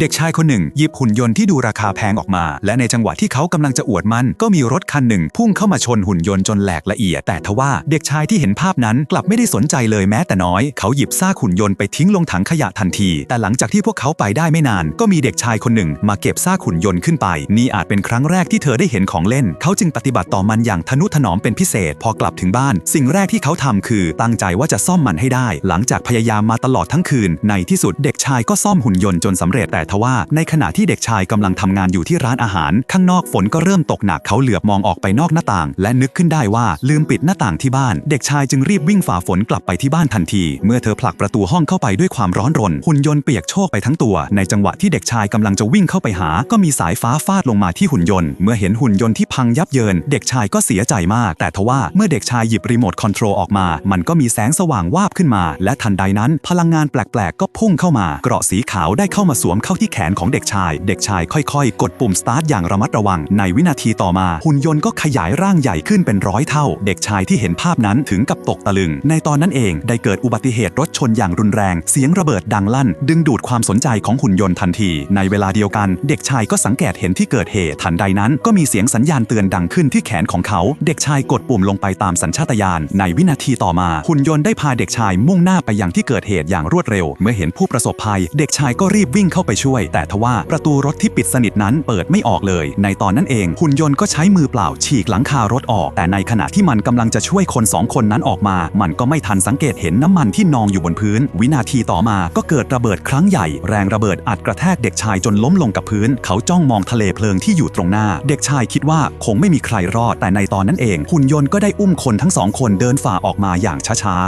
เด็กชายคนหนึ่งหยิบหุ่นยนต์ที่ดูราคาแพงออกมา และในจังหวะที่เขากำลังจะอวดมัน ก็มีรถคันหนึ่งพุ่งเข้ามาชนหุ่นยนต์จนแหลกละเอียด แต่ทว่าเด็กชายที่เห็นภาพนั้นกลับไม่ได้สนใจเลยแม้แต่น้อย เขาหยิบซากหุ่นยนต์ไปทิ้งลงถังขยะทันที แต่หลังจากที่พวกเขาไปได้ไม่นาน ก็มีเด็กชายคนหนึ่ง มาเก็บซากหุ่นยนต์ขึ้นไป นี่อาจเป็นครั้งแรกที่เธอได้เห็นของเล่น เขาจึงปฏิบัติต่อมันอย่างทนุถนอมเป็นพิเศษ พอกลับถึงบ้าน สิ่งแรกที่เขาทำคือ ตั้งใจว่าจะซ่อมมันให้ได้ หลังจากพยายามมาตลอดทั้งคืน ในที่สุดเด็กชายก็ซ่อมหุ่นยนต์จนสำเร็จแต่ทว่า ในขณะที่เด็กชายกำลังทำงานอยู่ที่ร้านอาหาร ข้างนอกฝนก็เริ่มตกหนักเขาเหลือบมองออกไปนอกหน้าต่าง และนึกขึ้นได้ว่าลืมปิดหน้าต่างที่บ้าน เด็กชายจึงรีบวิ่งฝ่าฝนกลับไปที่บ้านทันที เมื่อเธอผลักประตูห้องเข้าไปด้วยความร้อนรน หุ่นยนต์เปียกโชกไปทั้งตัว ในจังหวะที่เด็กชายกำลังจะวิ่งเข้าไปหา ก็มีสายฟ้าฟาดลงมาที่หุ่นยนต์ เมื่อเห็นหุ่นยนต์ที่พังยับเยิน เด็กชายก็เสียใจมาก แต่ทว่าเมื่อเด็กชายหยิบรีโมทคอนโทรลออกมา มันก็มีแสงสว่างวาบขึ้นมา และทันใดนั้น พลังงานแปลกๆ ก็พุ่งเข้ามา เกราะสีขาวได้เข้ามาสวมเข้าที่แขนของเด็กชาย เด็กชายค่อยๆ กดปุ่มสตาร์ทอย่างระมัดระวัง ในวินาทีต่อมา หุ่นยนต์ก็ขยายร่างใหญ่ขึ้นเป็นร้อยเท่า เด็กชายที่เห็นภาพนั้นถึงกับตกตะลึง ในตอนนั้นเองได้เกิดอุบัติเหตุรถชนอย่างรุนแรง เสียงระเบิดดังลั่น ดึงดูดความสนใจของหุ่นยนต์ทันที ในเวลาเดียวกัน เด็กชายก็สังเกตเห็นที่เกิดเหตุทันใดนั้น ก็มีเสียงสัญญาณเตือนดังขึ้นที่แขนของเขา เด็กชายกดปุ่มลงไปตามสัญชาตญาณในวินาทีต่อมา หุ่นยนต์ได้พาเด็กชายมุ่งหน้าไปยังที่เกิดเหตุอย่างรวดเร็ว เมื่อเห็นผู้ประสบภัย เด็กชายก็รีบวิ่งเข้าไปช่วย แต่ทว่าประตูรถที่ปิดสนิทนั้นเปิดไม่ออกเลย ในตอนนั้นเองหุ่นยนต์ก็ใช้มือเปล่าฉีกหลังคารถออก แต่ในขณะที่มันกำลังจะช่วยคนสองคนนั้นออกมา มันก็ไม่ทันสังเกตเห็นน้ำมันที่นองอยู่บนพื้น วินาทีต่อมาก็เกิดระเบิดครั้งใหญ่ แรงระเบิดอัดกระแทกเด็กชายจนล้มลงกับพื้น เขาจ้องมองทะเลเพลิงที่อยู่ตรงหน้า เด็กชายคิดว่าคงไม่มีใครรอด แต่ในตอนนั้นเองหุ่นยนต์ก็ได้อุ้มคนทั้งสองคนเดินฝ่าออกมาอย่างช้าๆ